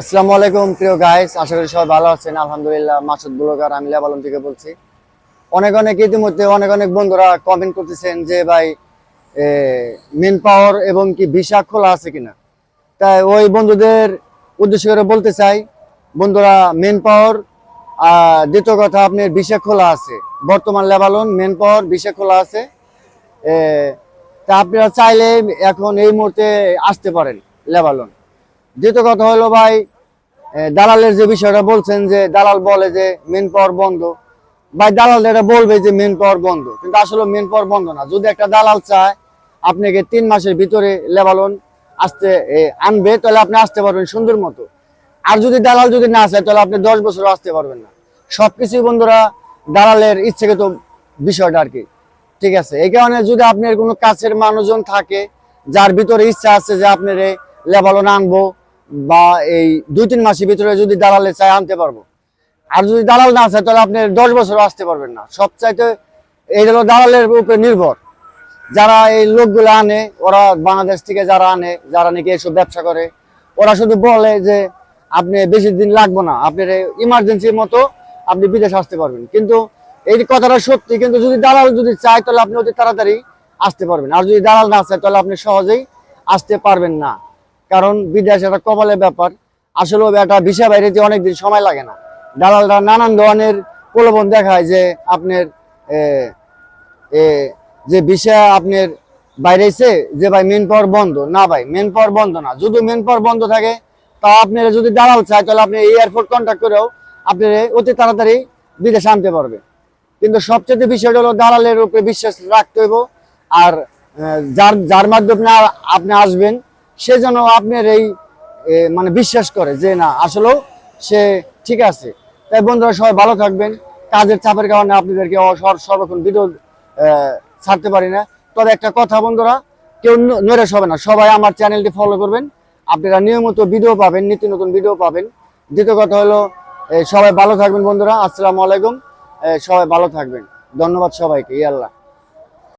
আসসালামু আলাইকুম, প্রিয় গাইস আশা করি সবাই ভালো আছেন। আলহামদুলিল্লাহ, মাসুদ ব্লগার আমি লেবালন থেকে বলছি। অনেক অনেক ইতিমধ্যে অনেক অনেক বন্ধুরা কমেন্ট করতেছেন যে, ভাই মেন পাওয়ার এবং কি ভিসা খোলা আছে কিনা? তাই ওই বন্ধুদের উদ্দেশ্য করে বলতে চাই, বন্ধুরা মেন পাওয়ার দ্বিতীয় কথা, আপনার ভিসা খোলা আছে। বর্তমান লেবালন মেন পাওয়ার ভিসা খোলা আছে। তা আপনারা চাইলে এখন এই মুহূর্তে আসতে পারেন লেবালন দ্বিতীয় কথা হলো ভাই দালালের যে বিষয়টা বলছেন যে, দালাল বলে যে মেন পাওয়ার বন্ধ। ভাই, দালাল এটা বলবে যে মেন পাওয়ার বন্ধ, কিন্তু আসলে মেন পাওয়ার বন্ধ না। যদি একটা দালাল চায়, আপনাকে তিন মাসের ভিতরে লেবালন আসতে আনবে, তাহলে আপনি আসতে পারবেন সুন্দর মতো। আর যদি দালাল যদি না চায়, তাহলে আপনি দশ বছর আসতে পারবেন না। সবকিছুই বন্ধুরা, দালালের ইচ্ছেগত বিষয়টা আর কি। ঠিক আছে, এই কারণে যদি আপনার কোনো কাছের মানুষজন থাকে, যার ভিতরে ইচ্ছা আছে যে আপনার লেবালন আনব বা এই দুই, তিন মাসের ভিতরে যদি দালালে চায় আনতে পারব। আর যদি দালাল না চায়, তাহলে আপনি দশ বছর আসতে পারবেন না। সবচাইতে এই হলো দালালের উপরে নির্ভর। যারা এই লোকগুলো আনে, ওরা বাংলাদেশ থেকে যারা আনে, যারা নাকি এসব ব্যবসা করে, ওরা শুধু বলে যে, আপনি বেশি দিন লাগবে না। আপনার ইমার্জেন্সির মতো আপনি বিদেশ আসতে পারবেন। কিন্তু এই কথাটা সত্যি, কিন্তু যদি দালাল যদি চায়, তাহলে আপনি অতি তাড়াতাড়ি আসতে পারবেন। আর যদি দালাল না চায়, তাহলে আপনি সহজেই আসতে পারবেন না। কারণ বিদেশ একটা কপালের ব্যাপার। আসলে একটা ভিসা বাইরেতে অনেক দিন সময় লাগে না। দালালরা নানান ধরনের প্রলোভন দেখায় যে আপনার যে ভিসা আপনার বাইরেছে, যে ভাই মেন পাওয়ার বন্ধ। না ভাই মেন পাওয়ার বন্ধ না। যদি মেন পাওয়ার বন্ধ থাকে, তা আপনারা যদি দালাল চায়, তাহলে আপনি এয়ারপোর্ট কন্ট্যাক্ট করেও আপনি অতি তাড়াতাড়ি বিদেশে আনতে পারবে। কিন্তু সবচেয়ে বিষয়টা হলো দালালের উপরে বিশ্বাস রাখতে হইব। আর যার যার মাধ্যমে আপনি আসবেন সে যেন আপনার এই মানে বিশ্বাস করে যে না, আসলেও সে ঠিক আছে। তাই বন্ধুরা, সবাই ভালো থাকবেন। কাজের চাপের কারণে আপনাদেরকে সর্বক্ষণ ভিডিও ছাড়তে পারি না। তবে একটা কথা বন্ধুরা, কেউ ন- নৈরাশ হবে না। সবাই আমার চ্যানেলটি ফলো করবেন। আপনারা নিয়মিত ভিডিও পাবেন, নিত্য নতুন ভিডিও পাবেন। দ্বিতীয় কথা হলো সবাই ভালো থাকবেন বন্ধুরা। আসসালামু আলাইকুম। সবাই ভালো থাকবেন। ধন্যবাদ সবাইকে। ই আল্লাহ।